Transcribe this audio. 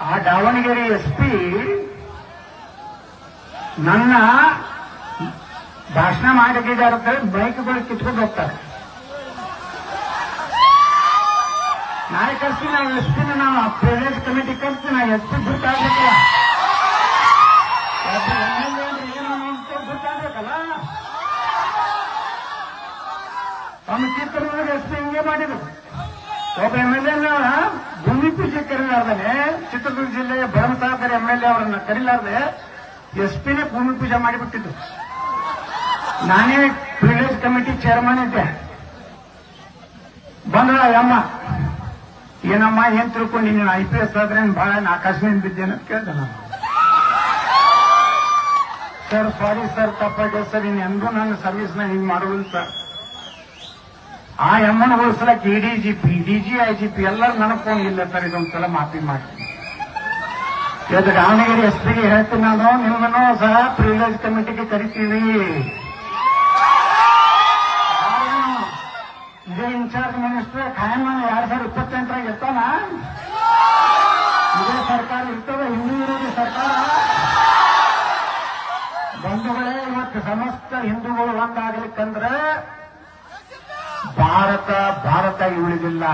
ಆ Davanagere S P ನನ್ನ ಭಾಷಣ ಮಾಡಿದ್ದಾರೆ ಅಂತ ಹೇಳಿ ಬೈಕ್ಗಳು ಕಿತ್ಕೊಂಡು ಹೋಗ್ತಾರೆ. ನಾಳೆ ಕರ್ಸ್ತೀನಿ ನಾವು ಎಸ್ ಪಿನ ನಾವು ಪ್ರಿವಿಲೇಜ್ ಕಮಿಟಿ ಕರ್ಸ್ತೀನಿ ನಾವು ಎಸ್ ಪಿ ಗುರ್ತಾಗ್ಬೇಕಲ್ಲ ಗುರ್ತಾಗ್ಬೇಕಲ್ಲ ನಮ್ಮ ಚಿತ್ರದುರ್ಗ ಎಸ್ ಪಿ ಹಿಂಗೆ ಮಾಡಿದ್ರು? ಒಬ್ಬ ಎಂ ಎಲ್ ಎ ಭೂಮಿ ಚಿತ್ರದುರ್ಗ ಜಿಲ್ಲೆಯ ಭರಮಸಾಗರ ಎಂ ಎಲ್ ಎ ಅವರನ್ನ ಕರೀಲಾರ್ದೆ ಎಸ್ ಪಿನೇ ಭೂಮಿ ಪೂಜೆ ಮಾಡಿಬಿಟ್ಟಿದ್ದು. ನಾನೇ ಪ್ರಿವಿಲೇಜ್ ಕಮಿಟಿ ಚೇರ್ಮನ್ ಇದ್ದೆ. ಬಂದಳ ಅಮ್ಮ ಏನಮ್ಮ, ಏನ್ ತಿಳ್ಕೊಂಡು ನೀನು? ಐ ಪಿ ಎಸ್ ಆದ್ರೆ ಬಹಳ ಆಕಾಶದಿಂದ ಬಿದ್ದೇನೆ ಅಂತ ಕೇಳ್ದೆ ನಾನು. ಸರ್ ಸಾರಿ ಸರ್ ತಪ್ಪಾಗಿದೆ ಸರ್ ಇನ್ನು ಎಂದೂ ನನ್ನ ಸರ್ವಿಸ್ನ ಹಿಂಗ್ ಮಾಡುವುದಿಲ್ಲ ಸರ್ ಆ ಎಮ್ಮನ G P D G I G P ಎಲ್ಲರೂ ನನಗೆ ಫೋನ್ ಇಲ್ಲ ಸರ್ ಇದೊಂದ್ಸಲ ಮಾಫಿ ಮಾಡ್ತೀನಿ ಇವತ್ತು ದಾವಣಗೆರೆ ಎಸ್ ಪಿಗೆ ಹೇಳ್ತೀನಿ ನಾನು. ನಿಮ್ಮನ್ನು ಸಹ ಪ್ರಿವಿಲೇಜ್ ಕಮಿಟಿಗೆ ಕರಿತೀವಿ. ಇದೇ ಇನ್ಚಾರ್ಜ್ ಮಿನಿಸ್ಟರ್. ಖಾಯಂ ಎರಡ್ ಸಾವಿರದ ಇಪ್ಪತ್ತೆಂಟರಾಗ ಇರ್ತಾನ ಇದೇ ಸರ್ಕಾರ ಇರ್ತದೆ ಹಿಂದೂ ವಿರೋಧಿ ಸರ್ಕಾರ. ಬಂಧುಗಳೇ, ಇವತ್ತು ಸಮಸ್ತ ಹಿಂದೂಗಳು ಒಂದಾಗಲಿಕ್ಕಂದ್ರೆ ಭಾರತ ಭಾರತ ಉಳಿದಿಲ್ಲ.